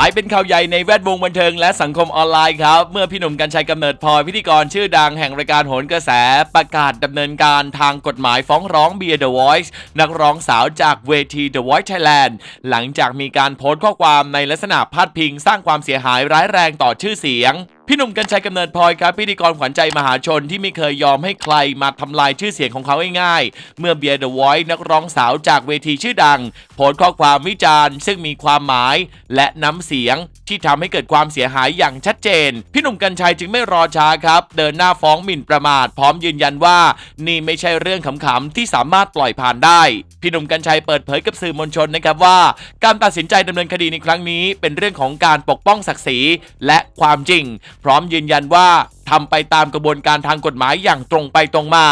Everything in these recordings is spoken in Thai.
ลายเป็นข่าวใหญ่ในแวดวงบันเทิงและสังคมออนไลน์ครับ เมื่อพี่หนุ่มกัญชัยกำเนิดพลอยพิธีกรชื่อดังแห่งรายการโหนกระแส ประกาศดำเนินการทางกฎหมายฟ้องร้องเบียร์ The Voice นักร้องสาวจากเวที The Voice Thailand หลังจากมีการโพสต์ข้อความในลักษณะพาดพิง สร้างความเสียหายร้ายแรงต่อชื่อเสียง พี่หนุ่มกัญชัยกำเนิดพลอยครับพิธีกรขวัญใจมหาชนที่ไม่เคยยอมให้ใครมาทำลายชื่อเสียงของเขาง่ายๆ เมื่อเบียร์เดอะไวท์นักร้องสาวจากเวทีชื่อดัง โพสต์ข้อความวิจารณ์ ซึ่งมีความหมายและน้ำเสียงที่ทำให้เกิดความเสียหายอย่างชัดเจน พี่หนุ่มกัญชัยจึงไม่รอช้าครับ เดินหน้าฟ้องหมิ่นประมาท พร้อมยืนยันว่า นี่ไม่ใช่เรื่องขำๆที่สามารถปล่อยผ่านได้ พี่หนุ่มกัญชัยเปิดเผยกับสื่อมวลชนนะครับว่า การตัดสินใจดำเนินคดีในครั้งนี้ เป็นเรื่องของการปกป้องศักดิ์ศรีและความจริง พร้อมยืนยันว่าทำไปตามกระบวนการทางกฎหมายอย่างตรงไปตรงมา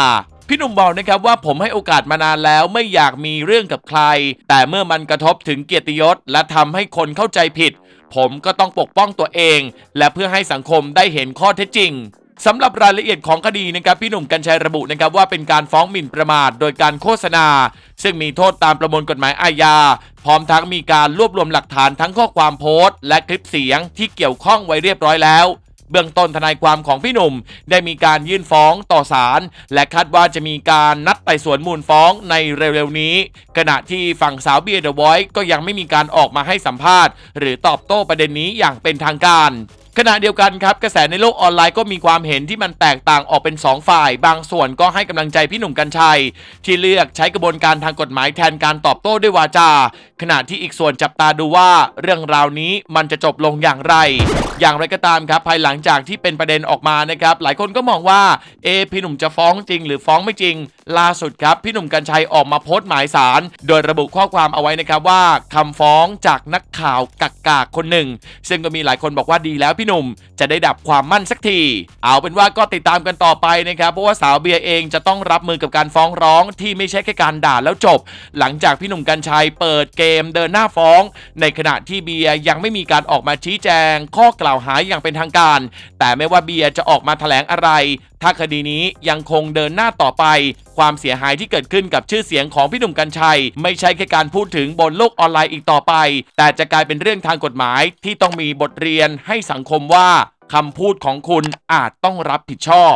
พี่หนุ่มบอกนะครับว่าผมให้โอกาสมานานแล้วไม่อยากมีเรื่องกับใคร แต่เมื่อมันกระทบถึงเกียรติยศ และทำให้คนเข้าใจผิด ผมก็ต้องปกป้องตัวเอง และเพื่อให้สังคมได้เห็นข้อเท็จจริงสำหรับรายละเอียดของคดีนะครับพี่หนุ่มกัญชัยระบุนะครับว่าเป็นการฟ้องหมิ่นประมาทโดยการโฆษณา ซึ่งมีโทษตามประมวลกฎหมายอาญา พร้อมทั้งมีการรวบรวมหลักฐานทั้งข้อความโพสต์ และคลิปเสียงที่เกี่ยวข้องไว้เรียบร้อยแล้ว เบื้องต้นทนายความของพี่หนุ่ม ได้มีการยื่นฟ้องต่อศาลและคาดว่าจะมีการนัดไต่สวนมูลฟ้องในเร็วๆนี้ ขณะที่ฝั่งสาวเบียร์เดอะไวท์ก็ยังไม่มีการออกมาให้สัมภาษณ์ หรือตอบโต้ประเด็นนี้อย่างเป็นทางการ ขณะเดียวกันครับกระแสในโลกออนไลน์ก็มีความเห็นที่มันแตกต่างออกเป็น 2 ฝ่าย บางส่วนก็ให้กำลังใจพี่หนุ่มกัญชัย ที่เลือกใช้กระบวนการทางกฎหมายแทนการตอบโต้ด้วยวาจา ขณะที่อีกส่วนจับตาดูว่าเรื่องราวนี้มันจะจบลงอย่างไร อย่างไรก็ตามครับ ภายหลังจากที่เป็นประเด็นออกมานะครับ หลายคนก็มองว่าเอพี่หนุ่มจะฟ้องจริง หรือฟ้องไม่จริง ล่าสุดครับพี่หนุ่มกัญชัยออกมาโพสต์หมายสาร โดยระบุข้อความเอาไว้นะครับว่าคำฟ้องจากนักข่าวกักกากคนหนึ่ง ซึ่งก็มีหลายคนบอกว่าดีแล้วพี่พี่หนุ่มจะได้ดับความมั่นสักที เอาเป็นว่าก็ติดตามกันต่อไปนะครับ เพราะว่าสาวเบียร์เองจะต้องรับมือกับการฟ้องร้องที่ไม่ใช่แค่การด่าแล้วจบ หลังจากพี่หนุ่มกัญชัยเปิดเกมเดินหน้าฟ้อง ในขณะที่เบียร์ยังไม่มีการออกมาชี้แจง ข้อกล่าวหาอย่างเป็นทางการ แต่ไม่ว่าเบียร์จะออกมาแถลงอะไร ถ้าคดีนี้ยังคงเดินหน้าต่อไป ความเสียหายที่เกิดขึ้นกับชื่อเสียงของพี่หนุ่มกัญชัย ไม่ใช่แค่การพูดถึงบนโลกออนไลน์อีกต่อไป แต่จะกลายเป็นเรื่องทางกฎหมายที่ต้องมีบทเรียนให้สังคมว่าคำพูดของคุณอาจต้องรับผิดชอบ